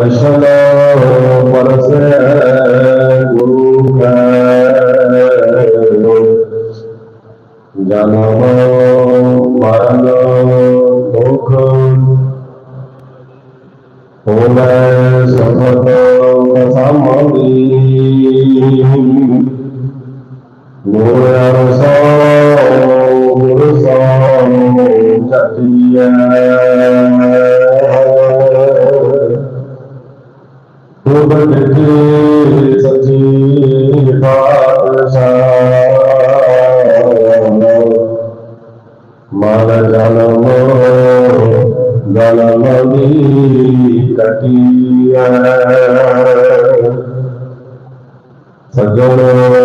ਕਸ਼ਲ ਪਰਸੈ ਗੁਰੂ ਕੈ ਜਨਮ ਮਰਨ ਦੁਖ ਹੋਵੇ ਸਫਲ ਸਮਾਧੀ ਗੁਰ ਅਰਸੋ ਗੁਰ ਦਿੱਤੀ ਸੱਚੀ ਪਾਤਸ਼ਾਹ। ਮਨ ਜਨਮ ਜਨਮ ਦੀ ਕਟਿਆ ਸਜਣ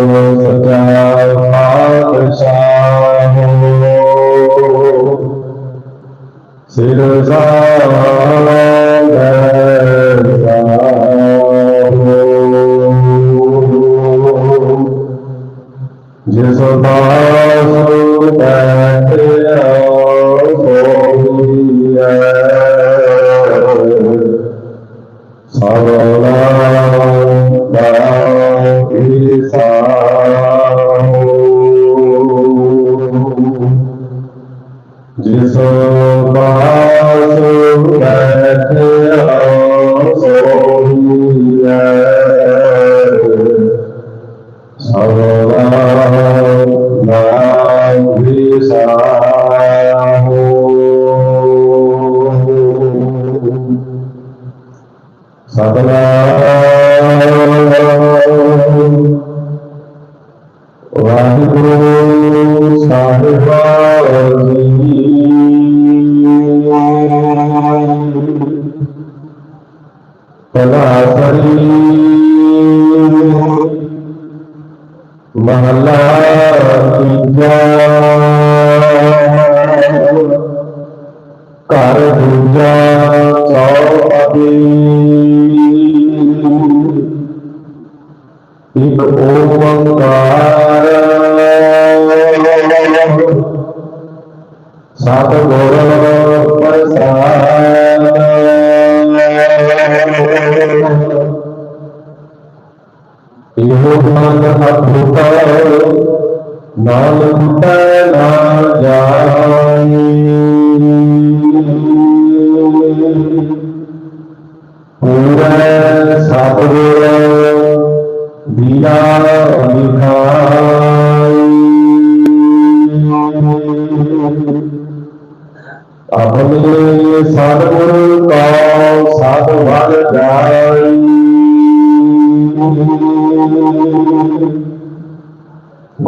ਮਹਲਾ ਤੀਜਾ ਘਰ ਦੂਜਾ ਚੌਪਦੀ ਇਕ ਓੰਕਾਰ ਸਤ ਮਨ ਅਭੁਤ ਨਾਨਕ ਟੈ ਨਾ ਜਾਈ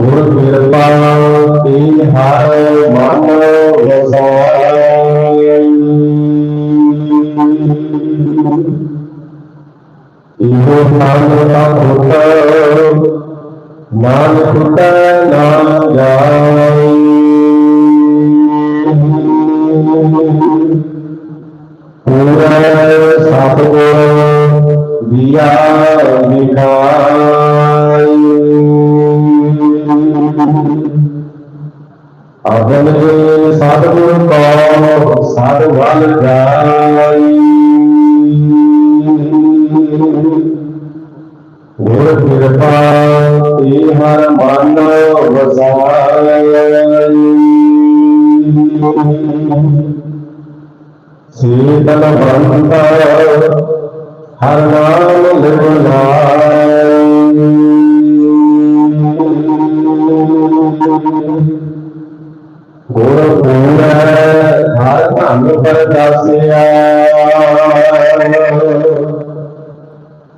ਗੁਰ ਕਿਰਪਾ ਤੇ ਹਰ ਮਨ ਵਸਾਈ ਇਹੋ ਨਾਮ ਦਾ ਪੁੱਤ ਨਾਨਕ ਕੈ ਨਾਮ ਜਾਈ ਅਗਨ ਸਤਿਗੁਰ ਕੋ ਸਤ ਵੱਲ ਜਾਈ। ਗੁਰ ਕਿਰਪਾ ਤੇ ਹਰ ਮਨ ਵਸਾਈ। ਸੀਤਲ ਬੰਤ ਹਰ ਨਾਮ ਲਿਵਨਾਈ ਧਨ ਪਰਦਾਸਿਆ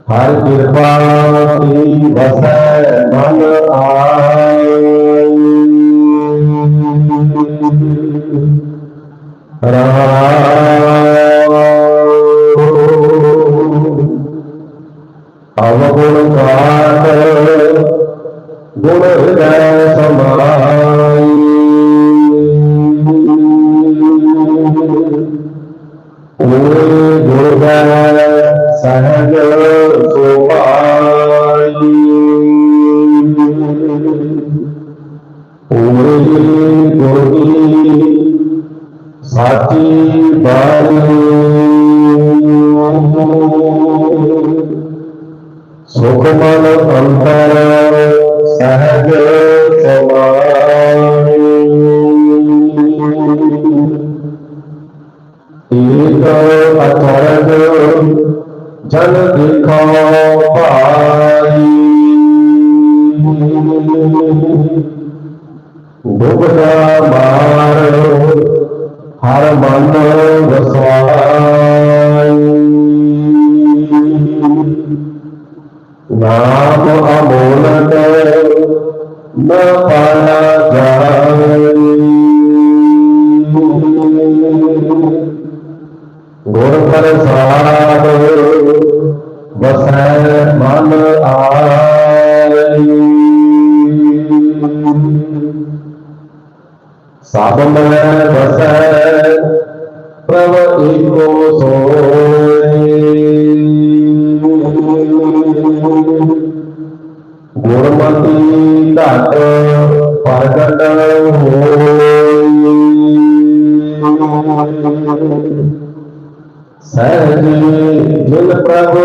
ਹਰ ਕਿਰਪਾ ਕੀ ਵਸੈ ਮਨ ਆਈ ਰਾਮ। ਅਵਗੁਣ ਕਾਟ ਸਾਚੀ ਬਾਣੀ ਸੁਖ ਮਨ ਅੰਤਰ ਸਹਿਜ ਸਮਾਈ। ਏਕ ਅਚਰਜ ਜਨ ਦੇਖੋ ਭਾਈ। ਦੁਬਦਾ ਮਾਰ ਹਰ ਮਨ ਵਸਾਈ। ਨਾਮ ਅਮੋਲਕ ਨ ਪਾਇਆ ਜਾਏ। ਗੁਰ ਪ੍ਰਸਾਦ ਵਸੈ ਮਨ ਆਈ ਸਭ ਮੈਂ ਵਸੈ ਪ੍ਰਭ ਏਕੋ ਸੋਈ ਗੁਰਮਤਿ ਘਟ ਪ੍ਰਗਟ ਹੋਈ ਸਹਿਜ ਜਿਨ ਪ੍ਰਭ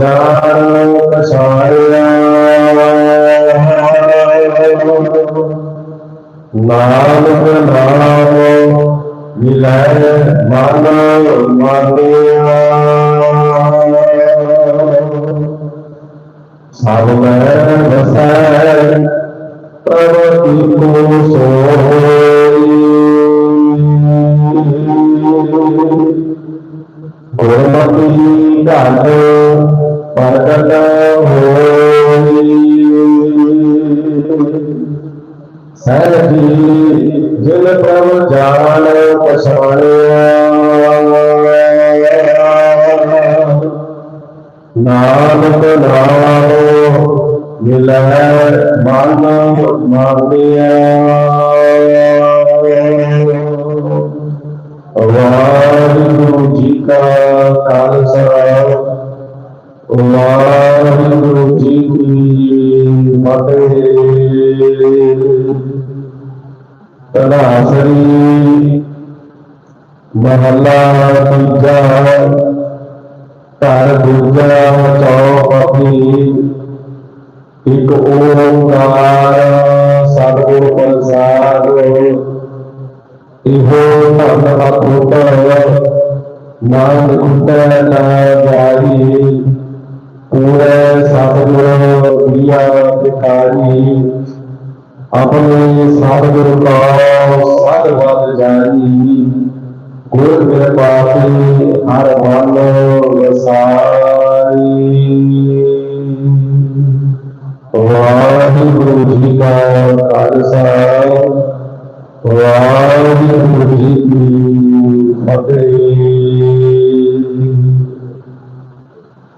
ਜਾਣ ਪਛਾੜਿਆ ਨਾਨਕ ਨਾਮ ਮਿਲੈ ਮਨ ਮਾਨਿਆ ਸਭ ਮੈਂ ਵਸੈ ਪ੍ਰਭ ਈਕੋ ਸੋਈ ਗੁਰਮਤਿ ਘਟ ਪ੍ਰਗਟ ਹੋਈ ਸਹਿਜੀ ਜਿਨ ਪ੍ਰਭ ਜਾਣ ਪਛਾਣਿਆ ਨਾਨਕ ਨਾਮ ਮਿਲੈ ਮਨ ਮਾਨਿਆ ਵਾਹਿਗੁਰੂ ਜੀ ਕਾ ਖਾਲਸਾ ਵਾਹਿਗੁਰੂ ਮਹੱਲਾ ਤੀਜਾ ਘਰ ਦੂਜਾ ਚੌਪੀ ਇੱਕ ਓੰਕਾਰ ਸਤਿਗੁਰ ਪ੍ਰਸਾਦ। ਇਹੋ ਧਨ ਅਤੁੱਟ ਮਨ ਉਤੈ ਨਾ ਜਾਈ। ਪੂਰੇ ਸਤਿਗੁਰ ਦੀਆ ਪਿਕਾਰੀ ਆਪਣੇ ਸਤਿਗੁਰ ਕਾ ਸਦ ਵਦ ਜਾਣੀ ਗੁਰ ਕਿਰਪਾ ਹਰ ਮਨ ਵਸਾਈ। ਵਾਹਿਗੁਰੂ ਜੀ ਕਾ ਖਾਲਸਾ ਵਾਹਿਗੁਰੂ ਜੀ ਕੀ ਫਤਿਹ।